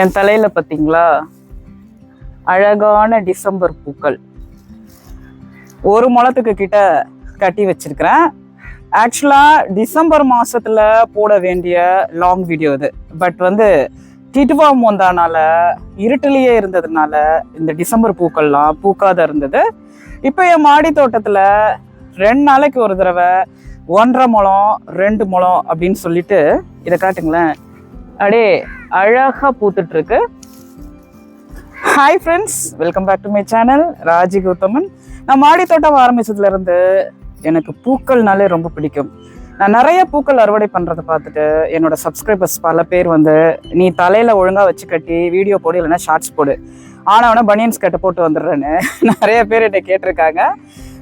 என் தலையில் பார்த்தீங்களா அழகான டிசம்பர் பூக்கள். ஒரு முளத்துக்கு கிட்ட கட்டி வச்சிருக்கிறேன். ஆக்சுவலாக டிசம்பர் மாதத்தில் போட வேண்டிய லாங் வீடியோ இது. பட் வந்து டிட்டுவா மோந்தானால இருட்டிலேயே இருந்ததுனால இந்த டிசம்பர் பூக்கள்லாம் பூக்காத இருந்தது. இப்போ என் மாடி தோட்டத்தில் ரெண்டு நாளைக்கு ஒரு தடவை ஒன்றரை முழம் ரெண்டு முழம் அப்படின்னு சொல்லிட்டு இதை காட்டுங்களேன். அடே அழகாக பூத்துட்டு இருக்கு hi friends welcome back to my channel Raji Gauthaman. நான் மாடி தோட்டம் ஆரம்பிச்சதுலேருந்து எனக்கு பூக்கள்னாலே ரொம்ப பிடிக்கும். நான் நிறைய பூக்கள் அறுவடை பண்ணுறதை பார்த்துட்டு என்னோட சப்ஸ்கிரைபர்ஸ் பல பேர் வந்து நீ தலையில் ஒழுங்காக வச்சு கட்டி வீடியோ போடு இல்லைன்னா ஷார்ட்ஸ் போடு. ஆனவன பனியன்ஸ் கட்ட போட்டு வந்துடுறேன்னு. நிறைய பேர் என்னை கேட்டிருக்காங்க.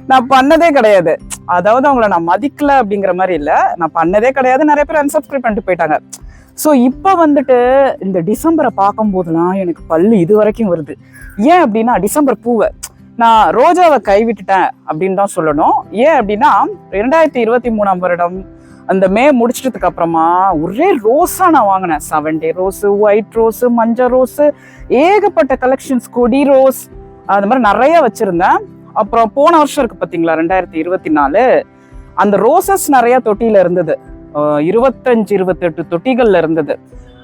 நான் பண்ணதே கிடையாது. அதாவது அவங்கள நான் மதிக்கல அப்படிங்கிற மாதிரி இல்லை. நான் பண்ணதே கிடையாது. நிறைய பேர் அன்சப்ஸ்கிரைப் பண்ணிட்டு போயிட்டாங்க. ஸோ இப்போ வந்துட்டு இந்த டிசம்பரை பார்க்கும்போதுலாம் எனக்கு பல்லு இது வரைக்கும் வருது. ஏன் அப்படின்னா டிசம்பர் பூவை. நான் ரோஜாவை கைவிட்டுட்டேன் அப்படின்னு தான் சொல்லணும். ஏன் அப்படின்னா ரெண்டாயிரத்தி இருபத்தி மூணாம் வருடம் அந்த மே முடிச்சிட்டதுக்கு அப்புறமா ஒரே ரோஸாக நான் வாங்கினேன். Seven day rose white rose மஞ்சள் ரோஸு ஏகப்பட்ட கலெக்ஷன்ஸ் கொடி ரோஸ் அது மாதிரி நிறைய வச்சுருந்தேன். அப்புறம் போன வருஷம் இருக்குது பார்த்தீங்களா ரெண்டாயிரத்தி இருபத்தி நாலு அந்த ரோசஸ் நிறையா தொட்டியில் இருந்தது. இருபத்தஞ்சு இருபத்தெட்டு தொட்டிகள்ல இருந்தது.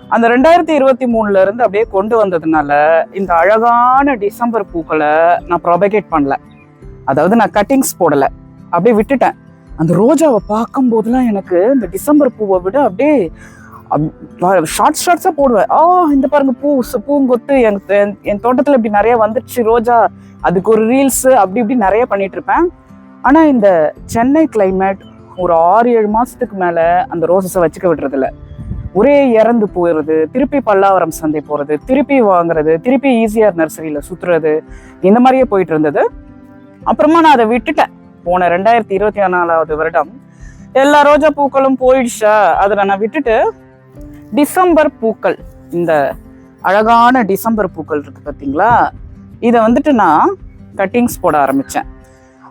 அந்த ரெண்டாயிரத்தி இருபத்தி மூணுல இருந்து அப்படியே கொண்டு வந்ததுனால இந்த அழகான டிசம்பர் பூக்களை நான் ப்ரொபகேட் பண்ணல. அதாவது நான் கட்டிங்ஸ் போடல. அப்படியே விட்டுட்டேன். அந்த ரோஜாவை பார்க்கும் போதெல்லாம் எனக்கு இந்த டிசம்பர் பூவை விட அப்படியே ஷார்ட் ஷார்ட்ஸாக போடுவேன். ஆ இந்த பாருங்க பூ பூங்கொத்து எனக்கு என்- என் தோட்டத்தில் இப்படி நிறைய வந்துடுச்சு ரோஜா. அதுக்கு ஒரு ரீல்ஸு அப்படி இப்படி நிறைய பண்ணிட்டு இருப்பேன். ஆனால் இந்த சென்னை கிளைமேட் ஒரு ஆறு ஏழு மாதத்துக்கு மேலே அந்த ரோசஸை வச்சுக்க விடுறதில்ல. ஒரே இறந்து போயிடுறது திருப்பி பல்லாவரம் சந்தை போகிறது திருப்பி வாங்குறது திருப்பி ஈஸியார் நர்சரியில் சுற்றுறது இந்த மாதிரியே போயிட்டு இருந்தது. அப்புறமா நான் அதை விட்டுட்டேன். போன ரெண்டாயிரத்தி இருபத்தி நாலாவது வருடம் எல்லா ரோஜா பூக்களும் போயிடுச்சா? அதில் நான் விட்டுட்டு டிசம்பர் பூக்கள் இந்த அழகான டிசம்பர் பூக்கள் இருக்கு பார்த்தீங்களா இதை வந்துட்டு நான் கட்டிங்ஸ் போட ஆரம்பித்தேன்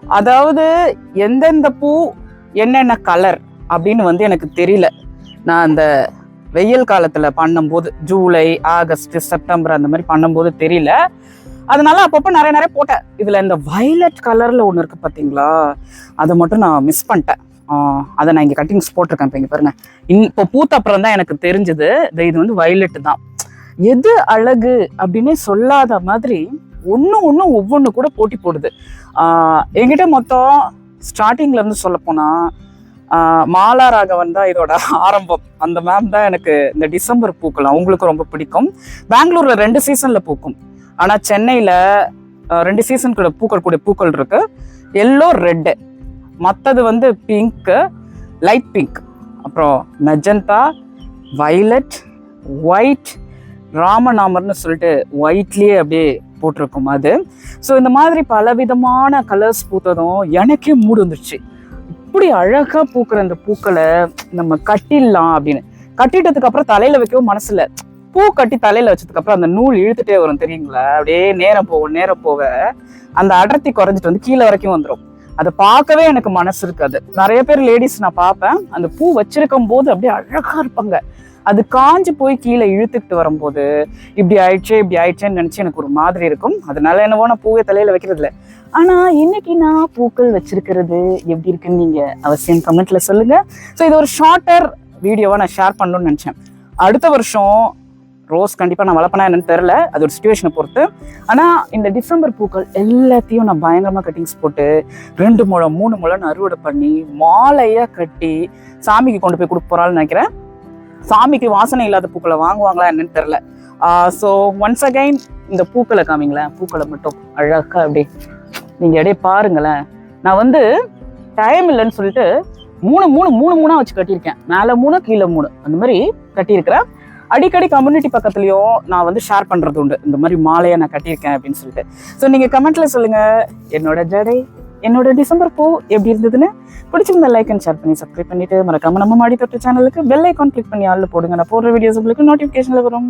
அதாவது எந்தெந்த பூ என்னென்ன கலர் அப்படின்னு வந்து எனக்கு தெரியல. நான் அந்த வெயில் காலத்தில் பண்ணும்போது ஜூலை ஆகஸ்ட் செப்டம்பர் அந்த மாதிரி பண்ணும்போது தெரியல. அதனால அப்பப்போ நிறைய நிறைய போட்டேன். இதில் இந்த வயலட் கலரில் ஒன்று இருக்குது பார்த்தீங்களா அதை மட்டும் நான் மிஸ் பண்ணிட்டேன். அதை நான் இங்கே கட்டிங்ஸ் போட்டிருக்கேன் இப்போ இங்கே பாருங்கள் இன் இப்போ பூத்த அப்புறம் தான் எனக்கு தெரிஞ்சது இது வந்து வயலட் தான். எது அழகு அப்படின்னே சொல்லாத மாதிரி ஒன்று ஒன்று ஒவ்வொன்று கூட போட்டி போடுது. என்கிட்ட மொத்தம் ஸ்டார்டிங்லேருந்து சொல்லப்போனால் மாலா ராகவன் தான் இதோட ஆரம்பம். அந்த மேம் தான் எனக்கு இந்த டிசம்பர் பூக்கள் அவங்களுக்கு ரொம்ப பிடிக்கும். பெங்களூரில் ரெண்டு சீசனில் பூக்கும். ஆனால் சென்னையில் ரெண்டு சீசனுக்குள்ள பூக்கள் கூடிய பூக்கள் இருக்கு. எல்லோ ரெட்டு மற்றது வந்து பிங்க்கு லைட் பிங்க் அப்புறம் மெஜந்தா வைலட் ஒயிட் ராமநாமர்னு சொல்லிட்டு ஒயிட்லேயே அப்படியே போட்டிருக்கும் அது. ஸோ இந்த மாதிரி பலவிதமான கலர்ஸ் பூத்ததும் எனக்கே மூடு வந்துருச்சு. இப்படி அழகாக பூக்கிற அந்த பூக்களை நம்ம கட்டிடலாம் அப்படின்னு. கட்டிட்டதுக்கு அப்புறம் தலையில வைக்கவும் மனசில் பூ கட்டி தலையில வச்சதுக்கு அப்புறம் அந்த நூல் இழுத்துட்டே வரும் தெரியுங்களா? அப்படியே நேரம் போகும் நேரம் போக. அந்த அடர்த்தி குறைஞ்சிட்டு வந்து கீழே வரைக்கும் வந்துடும் அதை பார்க்கவே எனக்கு மனசு இருக்காது நிறைய பேர் லேடிஸ் நான் பார்ப்பேன். அந்த பூ வச்சிருக்கும் போது அப்படியே அழகா இருப்பாங்க. அது காஞ்சு போய் கீழே இழுத்துக்கிட்டு வரும்போது இப்படி ஆயிடுச்சே இப்படி ஆயிடுச்சேன்னு நினச்சி எனக்கு ஒரு மாதிரி இருக்கும். அதனால என்னவோ நான் பூவை தலையில் வைக்கிறது இல்லை ஆனால் இன்னைக்கு நான் பூக்கள் வச்சிருக்கிறது எப்படி இருக்குன்னு நீங்கள் அவசியம் கமெண்ட்ல சொல்லுங்கள் ஸோ இது ஒரு ஷார்ட்டர் வீடியோவாக நான் ஷேர் பண்ணணும்னு நினச்சேன். அடுத்த வருஷம் ரோஸ் கண்டிப்பாக நான் வளர்ப்பனா என்னன்னு தெரில அது ஒரு சுச்சுவேஷனை பொறுத்து. ஆனால் இந்த டிசம்பர் பூக்கள் எல்லாத்தையும் நான் பயங்கரமாக கட்டிங்ஸ் போட்டு ரெண்டு முழம் மூணு முழம் அறுவடை பண்ணி மாலையாக கட்டி சாமிக்கு கொண்டு போய் கொடுப்போறான்னு நினைக்கிறேன். சாமிக்கு வாசனை இல்லாத பூக்களை வாங்குவாங்களா என்னன்னு தெரில ஸோ ஒன்ஸ் அகைன் இந்த பூக்களை காமிங்களேன். பூக்களை மட்டும் அழகாக அப்படியே நீங்கள் அப்படியே பாருங்களேன். நான் வந்து டைம் இல்லைன்னு சொல்லிட்டு மூணு மூணு மூணு மூணாக வச்சு கட்டியிருக்கேன். மேலே மூணு கீழே மூணு. அந்த மாதிரி கட்டியிருக்கிறேன். அடிக்கடி கம்யூனிட்டி பக்கத்துலேயும் நான் வந்து ஷேர் பண்ணுறது உண்டு. இந்த மாதிரி மாலையை நான் கட்டியிருக்கேன் அப்படின்னு சொல்லிட்டு. ஸோ நீங்கள் கமெண்ட்டில் சொல்லுங்கள் என்னோட ஜடை என்னோட டிசம்பர் பூ எப்படி இருந்ததுன்னு பிடிச்சிருந்த லைக் அண்ட் ஷேர் பண்ணி சப்ஸ்கிரைப் பண்ணிட்டு மறக்காமல் நம்ம மாடி தொட்டு சேனலுக்கு பெல் ஐக்கான் கிளிக் பண்ணி ஆள் போடுங்க. நான் போடுற வீடியோஸ் உங்களுக்கு நோட்டிஃபிகேஷனில் வரும்.